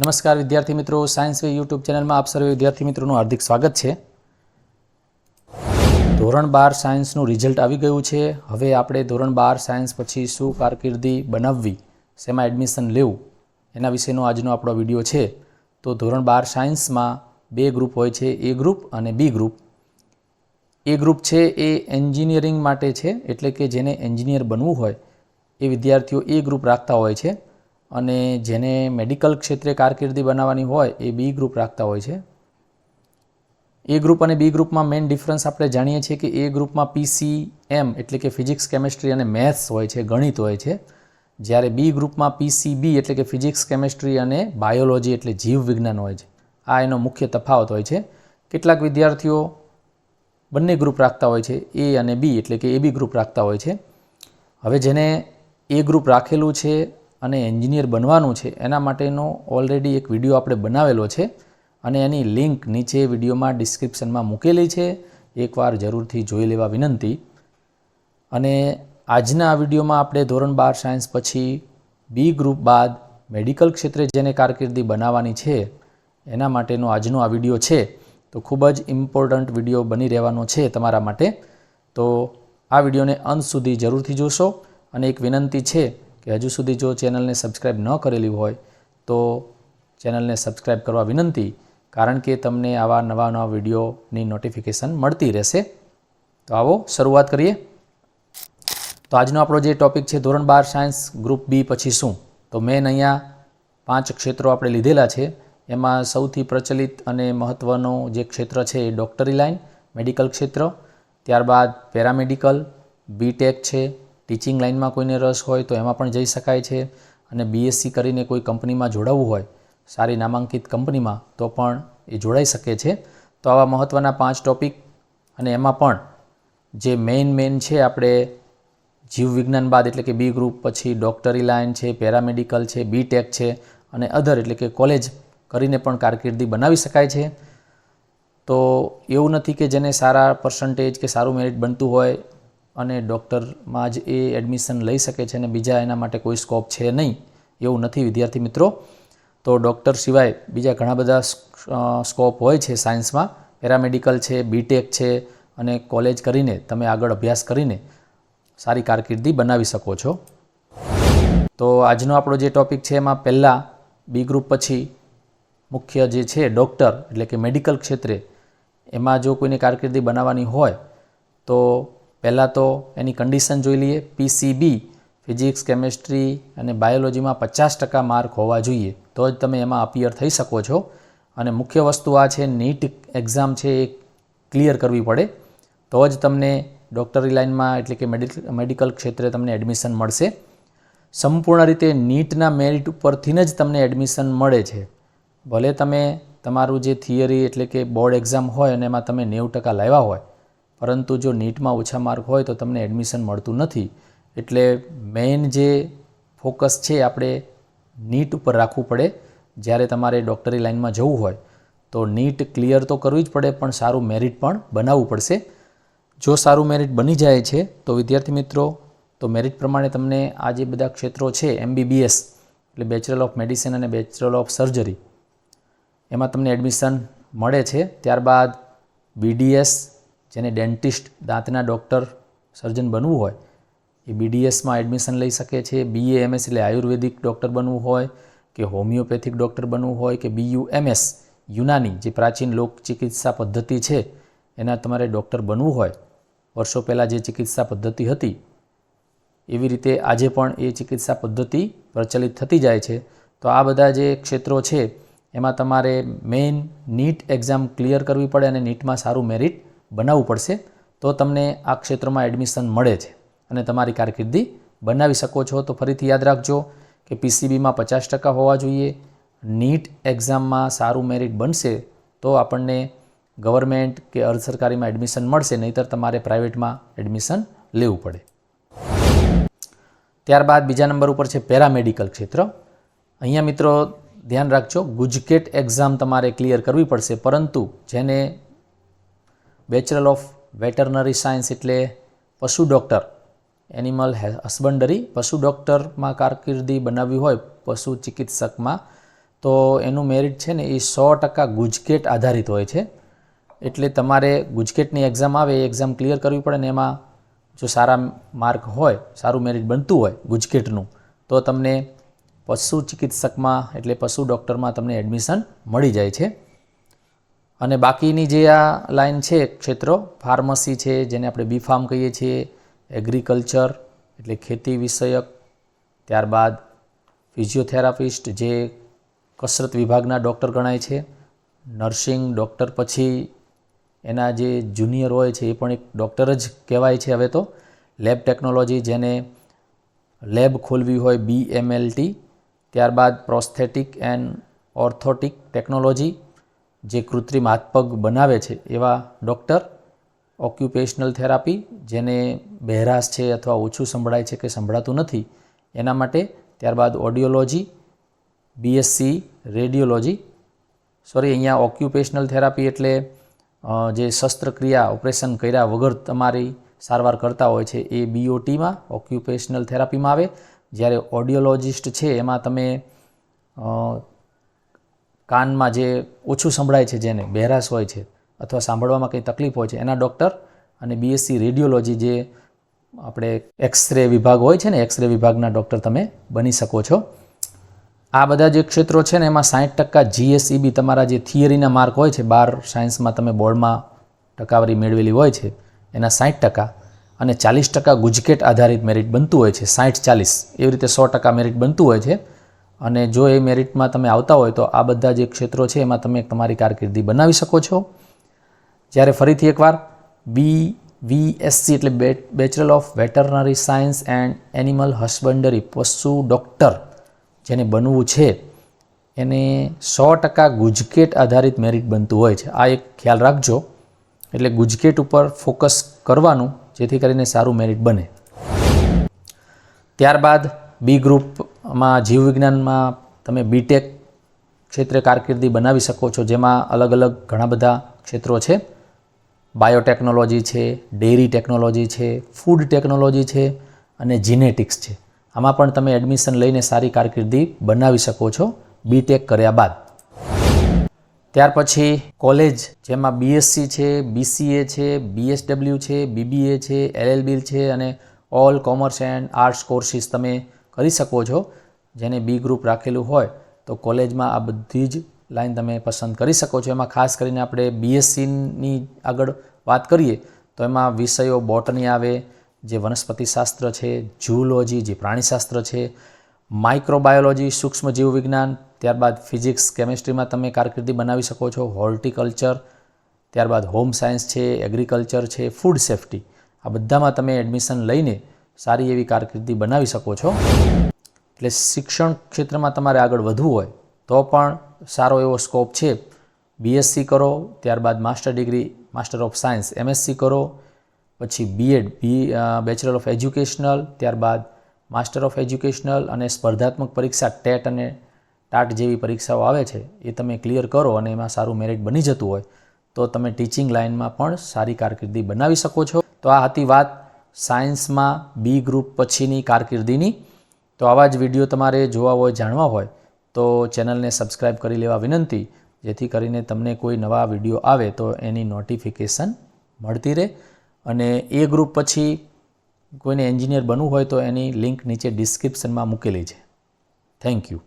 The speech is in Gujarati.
નમસ્કાર વિદ્યાર્થી મિત્રો સાયન્સ વે યુટ્યુબ ચેનલમાં આપ સર્વે વિદ્યાર્થી મિત્રોનું હાર્દિક સ્વાગત છે. ધોરણ બાર સાયન્સનું રિઝલ્ટ આવી ગયું છે. હવે આપણે ધોરણ બાર સાયન્સ પછી શું કારકિર્દી બનાવવી, શેમાં એડમિશન લેવું, એના વિશેનો આજનો આપણો વીડિયો છે. તો ધોરણ બાર સાયન્સમાં બે ગ્રુપ હોય છે, એ ગ્રુપ અને બી ગ્રુપ. એ ગ્રુપ છે એ એન્જિનિયરિંગ માટે છે, એટલે કે જેને એન્જિનિયર બનવું હોય, એ વિદ્યાર્થીઓ એ ગ્રુપ રાખતા હોય છે. અને જેને મેડિકલ ક્ષેત્રે કારકિર્દી બનાવવાની હોય એ બી ગ્રુપ રાખતા હોય છે. એ ગ્રુપ અને બી ગ્રુપમાં મેઇન ડિફરન્સ આપણે જાણીએ છીએ કે એ ગ્રુપમાં પીસી એમ એટલે કે ફિઝિક્સ, કેમેસ્ટ્રી અને મેથ્સ હોય છે, ગણિત હોય છે. જ્યારે બી ગ્રુપમાં પીસીબી એટલે કે ફિઝિક્સ, કેમેસ્ટ્રી અને બાયોલોજી એટલે જીવ વિજ્ઞાન હોય છે. આ એનો મુખ્ય તફાવત હોય છે. કેટલાક વિદ્યાર્થીઓ બંને ગ્રુપ રાખતા હોય છે, એ અને બી એટલે કે એ બી ગ્રુપ રાખતા હોય છે. હવે જેને એ ગ્રુપ રાખેલું છે અને એન્જિનિયર બનવાનું છે, એના માટેનો ઓલરેડી એક વીડિયો આપણે બનાવેલો છે. અને એની લિંક નીચે વિડીયોમાં ડિસ્ક્રિપ્શનમાં મૂકેલી છે. એકવાર જરૂરથી જોઈ લેવા વિનંતી. અને આજના વિડીયોમાં આપણે ધોરણ બાર સાયન્સ પછી બી ગ્રુપ બાદ મેડિકલ ક્ષેત્રે જેને કારકિર્દી બનાવવાની છે, એના માટેનો આજનો આ વીડિયો છે. તો ખૂબ જ ઇમ્પોર્ટન્ટ વીડિયો બની રહેવાનો છે તમારા માટે. તો આ વિડીયોને અંત સુધી જરૂરથી જોશો. અને એક વિનંતી છે કે હજુ સુધી જો ચેનલને સબસ્ક્રાઈબ ન કરેલી હોય, તો ચેનલને સબસ્ક્રાઈબ કરવા વિનંતી, કારણ કે તમને આવા નવા નવા વિડીયોની નોટિફિકેશન મળતી રહેશે. તો આવો શરૂઆત કરીએ. તો આજનો આપણો જે ટોપિક છે ધોરણ બાર સાયન્સ ગ્રુપ બી પછી શું? તો મેન અહીંયા પાંચ ક્ષેત્રો આપણે લીધેલા છે. એમાં સૌથી પ્રચલિત અને મહત્ત્વનો જે ક્ષેત્ર છે એ ડૉક્ટરી લાઇન, મેડિકલ ક્ષેત્ર. ત્યારબાદ પેરામેડિકલ બીટેક છે. ટીચિંગ લાઇનમાં કોઈને રસ હોય તો એમાં પણ જઈ શકાય છે. અને બીએસસી કરીને કોઈ કંપનીમાં જોડાવવું હોય, સારી નામાંકિત કંપનીમાં, તો પણ એ જોડાઈ શકે છે. તો આવા મહત્ત્વના પાંચ ટોપિક અને એમાં પણ જે મેઇન મેઇન છે આપણે જીવ વિજ્ઞાન બાદ એટલે કે બી ગ્રુપ પછી ડૉક્ટરી લાઇન છે પેરામેડિકલ છે બીટેક છે અને અધર એટલે કે કોલેજ કરીને પણ કારકિર્દી બનાવી શકાય છે. તો એવું નથી કે જેને સારા પર્સન્ટેજ કે સારું મેરિટ બનતું હોય અને ડૉક્ટરમાં જ એ એડમિશન લઈ શકે છે અને બીજા એના માટે કોઈ સ્કોપ છે નહીં, એવું નથી વિદ્યાર્થી મિત્રો. તો ડૉક્ટર સિવાય બીજા ઘણા બધા સ્કોપ હોય છે સાયન્સમાં. પેરામેડિકલ છે બીટેક છે અને કોલેજ કરીને તમે આગળ અભ્યાસ કરીને સારી કારકિર્દી બનાવી શકો છો. તો આજનો આપણો જે ટૉપિક છે એમાં પહેલાં બી ગ્રુપ પછી મુખ્ય જે છે ડૉક્ટર એટલે કે મેડિકલ ક્ષેત્રે એમાં જો કોઈને કારકિર્દી બનાવવાની હોય તો પહેલાં તો એની કન્ડિશન જોઈ લઈએ. પીસીબી ફિઝિક્સ કેમેસ્ટ્રી અને બાયોલોજીમાં પચાસ ટકા માર્ક હોવા જોઈએ. તો જ તમે એમાં અપિયર થઈ શકો છો. અને મુખ્ય વસ્તુ આ છે નીટ એક્ઝામ છે એ ક્લિયર કરવી પડે. તો જ તમને ડૉક્ટરી લાઇનમાં એટલે કે મેડિકલ ક્ષેત્રે તમને એડમિશન મળશે. સંપૂર્ણ રીતે નીટના મેરિટ ઉપરથી જ તમને એડમિશન મળે છે. ભલે તમે તમારું જે થિયરી એટલે કે બોર્ડ એક્ઝામ હોય અને એમાં તમે નેવું ટકા લાવ્યા હોય પરંતુ જો નીટમાં ઓછા માર્ક હોય તો તમને એડમિશન મળતું નથી. એટલે મેઇન જે ફોકસ છે આપણે નીટ ઉપર રાખવું પડે. જ્યારે તમારે ડૉક્ટરી લાઇનમાં જવું હોય તો નીટ ક્લિયર તો કરવી જ પડે, પણ સારું મેરિટ પણ બનાવવું પડશે. જો સારું મેરિટ બની જાય છે, તો વિદ્યાર્થી મિત્રો, તો મેરિટ પ્રમાણે તમને આ જે બધા ક્ષેત્રો છે, એમબીબીએસ, એટલે બેચરલ ઓફ મેડિસિન અને બેચરલ ઓફ સર્જરી એમાં તમને એડમિશન મળે છે. ત્યારબાદ બીડીએસ જેને ડેન્ટિસ્ટ, દાંતના ડૉક્ટર, સર્જન બનવું હોય, એ બીડીએસમાં એડમિશન લઈ શકે છે. બીએ એમએસ એટલે આયુર્વેદિક ડૉક્ટર બનવું હોય, કે હોમિયોપેથિક ડૉક્ટર બનવું હોય, કે બીયુ એમએસ યુનાની જે પ્રાચીન લોક ચિકિત્સા પદ્ધતિ છે, એના તમારે ડૉક્ટર બનવું હોય, વર્ષો પહેલાં જે ચિકિત્સા પદ્ધતિ હતી, એવી રીતે આજે પણ એ ચિકિત્સા પદ્ધતિ પ્રચલિત થતી જાય છે. તો આ બધા જે ક્ષેત્રો છે, એમાં તમારે મેઇન નીટ એક્ઝામ ક્લિયર કરવી પડે અને નીટમાં સારું મેરિટ બનાવવું પડશે, તો તમને આ ક્ષેત્રમાં એડમિશન મળે છે. અને તમારી કારકિર્દી બનાવી શકો છો. તો ફરીથી યાદ રાખજો કે પીસીબીમાં પચાસ ટકા હોવા જોઈએ. નીટ એક્ઝામમાં સારું મેરિટ બનશે તો આપણને ગવર્મેન્ટ કે અર્ધ સરકારીમાં એડમિશન મળશે, નહીતર તમારે પ્રાઇવેટમાં એડમિશન લેવું પડે. ત્યારબાદ બીજા નંબર ઉપર છે પેરામેડિકલ ક્ષેત્ર. અહીંયા મિત્રો ધ્યાન રાખજો, ગુજકેટ એક્ઝામ તમારે ક્લિયર કરવી પડશે, પરંતુ જેને બેચરલ ઓફ વેટરનરી સાયન્સ એટલે પશુ ડૉક્ટર એનિમલ હસબન્ડરી પશુ ડૉક્ટરમાં કારકિર્દી બનાવવી હોય પશુ ચિકિત્સકમાં, તો એનું મેરિટ છે ને એ સો ટકા ગુજકેટ આધારિત હોય છે. એટલે તમારે ગુજકેટની એક્ઝામ આવે, એ એક્ઝામ ક્લિયર કરવી પડે ને એમાં જો સારા માર્ક હોય, સારું મેરિટ બનતું હોય ગુજકેટનું, તો તમને પશુ ચિકિત્સકમાં એટલે પશુ ડૉક્ટરમાં તમને એડમિશન મળી જાય છે. અને બાકીની જે આ લાઈન છે ક્ષેત્રો, ફાર્મસી છે, જેને આપણે બી ફાર્મ કહીએ છીએ, એગ્રીકલ્ચર, એટલે ખેતી વિષયક, ત્યારબાદ ફિઝિયોથેરાપિસ્ટ જે કસરત વિભાગના ડૉક્ટર ગણાય છે, નર્સિંગ ડૉક્ટર પછી એના જે જુનિયર હોય છે એ પણ એક ડૉક્ટર જ કહેવાય છે હવે તો. લેબ ટેકનોલોજી જેને લેબ ખોલવી હોય બી એમએલટી ત્યારબાદ પ્રોસ્થેટિક એન્ડ ઓર્થોટિક ટેકનોલોજી જે કૃત્રિમ હાથપગ બનાવે છે એવા ડૉક્ટર ઓક્યુપેશનલ થેરાપી, જેને બહેરાશ છે અથવા ઓછું સંભળાય છે કે સંભળાતું નથી, એના માટે ત્યારબાદ ઓડિયોલોજી બીએસસી રેડિયોલોજી. સોરી અહીંયા ઓક્યુપેશનલ થેરાપી એટલે જે શસ્ત્રક્રિયા, ઓપરેશન કર્યા વગર તમારી સારવાર કરતા હોય છે એ બીઓટીમાં ઓક્યુપેશનલ થેરાપીમાં આવે. જ્યારે ઓડિયોલોજિસ્ટ છે, એમાં તમે કાનમાં જે ઓછું સંભળાય છે, જેને બહેરાશ હોય છે અથવા સાંભળવામાં કંઈ તકલીફ હોય છે, એના ડૉક્ટર અને બીએસસી રેડિયોલોજી જે આપણે એક્સરે વિભાગ હોય છે ને, એક્સરે વિભાગના ડૉક્ટર તમે બની શકો છો. આ બધા જે ક્ષેત્રો છે ને, એમાં સાઠ ટકા જીએસઈબી તમારા જે થિયરીના માર્ક હોય છે, બાર સાયન્સમાં તમે બોર્ડમાં ટકાવારી મેળવેલી હોય છે, એના સાઠ ટકા અને ચાલીસ ટકા ગુજકેટ આધારિત મેરિટ બનતું હોય છે સાઠ ચાલીસ. એવી રીતે સો ટકા મેરિટ બનતું હોય છે. અને જો એ મેરિટમાં તમે આવતા હોય તો આ બધા જે ક્ષેત્રો છે એમાં તમે તમારી કારકિર્દી બનાવી શકો છો. જ્યારે ફરીથી એકવાર બી વીએસસી એટલે bachelor of veterinary science and animal husbandry પશુ ડૉક્ટર જેને બનવું છે, એને સો ટકા ગુજકેટ આધારિત મેરિટ બનતું હોય છે. આ એક ખ્યાલ રાખજો. એટલે ગુજકેટ ઉપર ફોકસ કરવાનું, જેથી કરીને સારું મેરિટ બને. ત્યારબાદ બી ગ્રુપમાં જીવવિજ્ઞાનમાં તમે બીટેક ક્ષેત્રે કારકિર્દી બનાવી શકો છો, જેમાં અલગ અલગ ઘણા બધા ક્ષેત્રો છે. બાયોટેકનોલોજી છે ડેરી ટેકનોલોજી છે ફૂડ ટેકનોલોજી છે અને જીનેટિક્સ છે. આમાં પણ તમે એડમિશન લઈને સારી કારકિર્દી બનાવી શકો છો બીટેક કર્યા બાદ. ત્યાર પછી કોલેજ જેમાં બીએસસી છે બીસીએ છે બીએસડબલ્યુ છે બીબીએ છે એલએલબી છે અને all commerce and arts courses તમે કરી શકો છો. જેને બી ગ્રુપ રાખેલું હોય તો કોલેજમાં આ બધી જ લાઈન તમે પસંદ કરી શકો છો. એમાં ખાસ કરીને આપણે બીએસસીની આગળ વાત કરીએ તો એમાં વિષયો બોટની આવે, જે વનસ્પતિશાસ્ત્ર છે ઝૂલોજી જે પ્રાણીશાસ્ત્ર છે, માઇક્રોબાયોલોજી, સૂક્ષ્મ જીવવિજ્ઞાન, ત્યારબાદ ફિઝિક્સ, કેમેસ્ટ્રીમાં તમે કારકિર્દી બનાવી શકો છો, હોર્ટિકલ્ચર, ત્યારબાદ હોમ સાયન્સ છે, એગ્રીકલ્ચર છે, ફૂડ સેફ્ટી. આ બધામાં તમે એડમિશન લઈને સારી એવી કારકિર્દી બનાવી શકો છો. એટલે શિક્ષણ ક્ષેત્રમાં તમારે આગળ વધવું હોય, તો પણ સારો એવો સ્કોપ છે. બીએસસી કરો, ત્યારબાદ master degree master of science MSc કરો, પછી BEd B bachelor of educational ત્યારબાદ માસ્ટર ઓફ એજ્યુકેશનલ અને સ્પર્ધાત્મક પરીક્ષા, ટેટ અને ટાટ જેવી પરીક્ષાઓ આવે છે, એ તમે ક્લિયર કરો અને એમાં સારું મેરિટ બની જતું હોય, તો તમે ટીચિંગ લાઇનમાં પણ સારી કારકિર્દી બનાવી શકો છો. તો આ હતી વાત સાયન્સમાં, બી ગ્રુપ પછીની કારકિર્દીની. તો આવા જ વીડિયો તમારે જોવા હોય, જાણવા હોય, તો ચેનલને સબસ્ક્રાઈબ કરી લેવા વિનંતી. જેથી કરીને તમને કોઈ નવા વીડિયો આવે, તો એની નોટિફિકેશન મળતી રહે. અને એ ગ્રુપ પછી કોઈને એન્જિનિયર બનવું હોય, તો એની લિંક નીચે ડિસ્ક્રિપ્શનમાં મૂકેલી છે. Thank you.